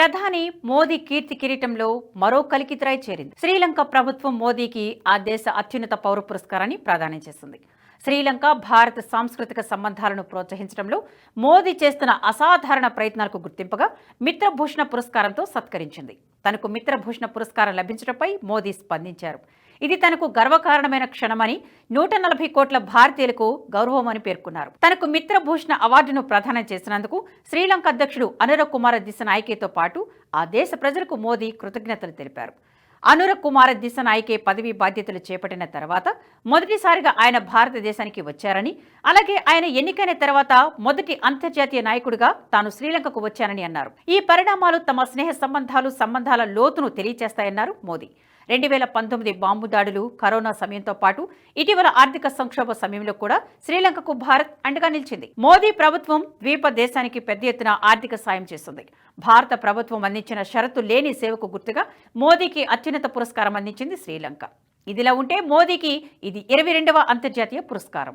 ప్రధాని మోదీ కీర్తి కిరీటంలో మరో కలికితురాయి చేరింది. శ్రీలంక ప్రభుత్వం మోదీకి ఆ దేశ అత్యున్నత పౌర పురస్కారాన్ని ప్రదానం చేసింది. శ్రీలంక భారత సాంస్కృతిక సంబంధాలను ప్రోత్సహించడంలో మోదీ చేస్తున్న అసాధారణ ప్రయత్నాలకు గుర్తింపుగా మిత్రభూషణ పురస్కారంతో సత్కరించింది. తనకు మిత్రభూషణ పురస్కారం లభించడంపై మోదీ స్పందించారు. ఇది తనకు గర్వకారణమైన క్షణమని నూట నలభై కోట్ల భారతీయులకు గౌరవమని పేర్కొన్నారు. తనకు మిత్రభూషణ అవార్డును ప్రదానం చేసినందుకు శ్రీలంక అధ్యక్షుడు అనుర కుమార దిశనాయకేతో పాటు ఆ దేశ ప్రజలకు మోదీ కృతజ్ఞతలు తెలిపారు. అనుర కుమార దిశనాయకే పదవి బాధ్యతలు చేపట్టిన తర్వాత మొదటిసారిగా ఆయన భారతదేశానికి వచ్చారని అలాగే ఆయన ఎన్నికైన తర్వాత మొదటి అంతర్జాతీయ నాయకుడిగా తాను శ్రీలంకకు వచ్చానని అన్నారు. ఈ పరిణామాలు తమ స్నేహ సంబంధాలు సంబంధాల లోతును తెలియచేస్తాయన్నారు మోదీ. రెండు వేల పంతొమ్మిది బాంబు దాడులు కరోనా సమయంతో పాటు ఇటీవల ఆర్థిక సంక్షోభ సమయంలో కూడా శ్రీలంకకు భారత్ అండగా నిలిచింది. మోదీ ప్రభుత్వం ద్వీప దేశానికి పెద్ద ఎత్తున ఆర్థిక సాయం చేస్తుంది. భారత ప్రభుత్వం అందించిన షరతు లేని సేవకు గుర్తుగా మోదీకి అత్యున్నత పురస్కారం అందించింది శ్రీలంక. ఇదిలా ఉంటే మోదీకి ఇది ఇరవై రెండవ అంతర్జాతీయ పురస్కారం.